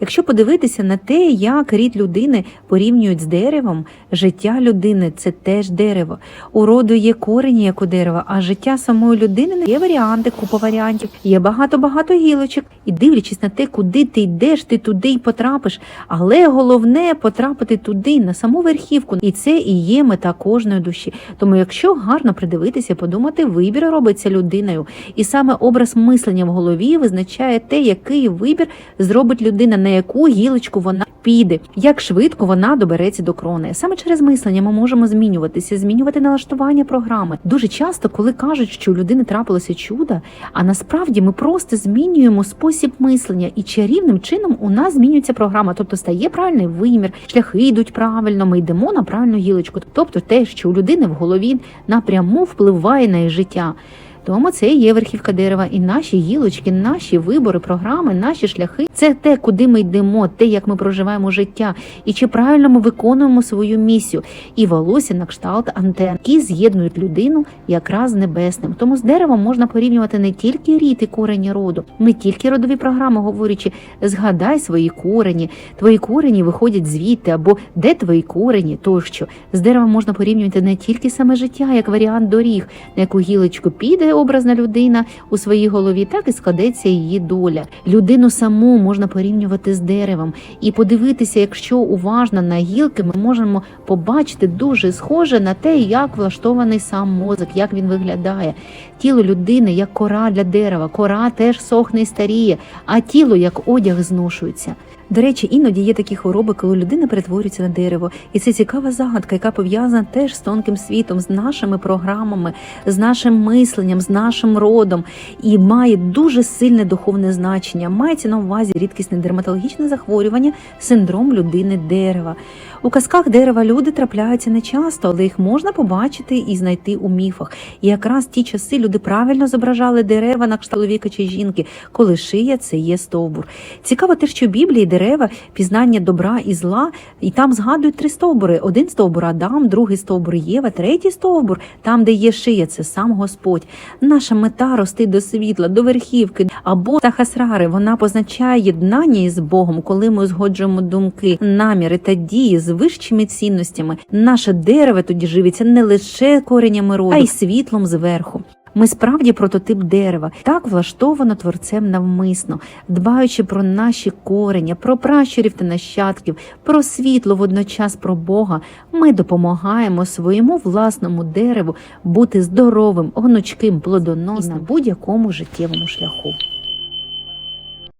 Якщо подивитися на те, як рід людини порівнюють з деревом, життя людини це теж дерево. У роду є корені, як у дерева, а життя самої людини не є варіанти, купа варіантів, є багато-багато гілочок. І дивлячись на те, куди ти йдеш, ти туди й потрапиш. Але головне потрапити туди, на саму верхівку. І це і є мета кожної душі. Тому, якщо гарно придивитися, подумати, вибір робиться людиною. І саме образ мислення в голові визначає те, який вибір зробить людина, на яку гілочку вона піде, як швидко вона добереться до крони. Саме через мислення ми можемо змінюватися, змінювати налаштування програми. Дуже часто, коли кажуть, що у людини трапилося чудо, а насправді ми просто змінюємо спосіб мислення, і чарівним чином у нас змінюється програма, тобто стає правильний вимір, шляхи йдуть правильно. Ми йдемо на правильну гілочку. Тобто, те, що у людини в голові напряму впливає на її життя. Тому це і є верхівка дерева, і наші гілочки, наші вибори, програми, наші шляхи це те, куди ми йдемо, те, як ми проживаємо життя, і чи правильно ми виконуємо свою місію. І волосся на кшталт антен, які з'єднують людину якраз з небесним. Тому з деревом можна порівнювати не тільки рід і корені роду, не тільки родові програми, говорячи, згадай свої корені, твої корені виходять звідти, або де твої корені, тощо з деревом можна порівнювати не тільки саме життя, як варіант доріг, на яку гілочку піде образна людина у своїй голові, так і складеться її доля. Людину саму можна порівнювати з деревом і подивитися, якщо уважно на гілки, ми можемо побачити дуже схоже на те, як влаштований сам мозок, як він виглядає. Тіло людини як кора для дерева, кора теж сохне і старіє, а тіло як одяг зношується. До речі, іноді є такі хвороби, коли людина перетворюється на дерево, і це цікава загадка, яка пов'язана теж з тонким світом, з нашими програмами, з нашим мисленням, з нашим родом, і має дуже сильне духовне значення. Мається на увазі рідкісне дерматологічне захворювання, синдром людини дерева. У казках дерева люди трапляються не часто, але їх можна побачити і знайти у міфах. І якраз ті часи люди правильно зображали дерева на кшталт чоловіка чи жінки, коли шия це є стовбур. Цікаво те, що в Біблії дерева пізнання добра і зла, і там згадують три стовбури: один стовбур Адам, другий стовбур Єва, третій стовбур, там, де є шия, це сам Господь. Наша мета рости до світла, до верхівки. Або Тахасрари, вона позначає єднання із Богом, коли ми узгоджуємо думки, наміри та дії з вищими цінностями. Наше дерево тоді живиться не лише коренями роду, а й світлом зверху. Ми справді прототип дерева, так влаштовано творцем навмисно, дбаючи про наші корення, про пращурів та нащадків, про світло, водночас про Бога. Ми допомагаємо своєму власному дереву бути здоровим, гнучким, плодоносним на будь-якому життєвому шляху.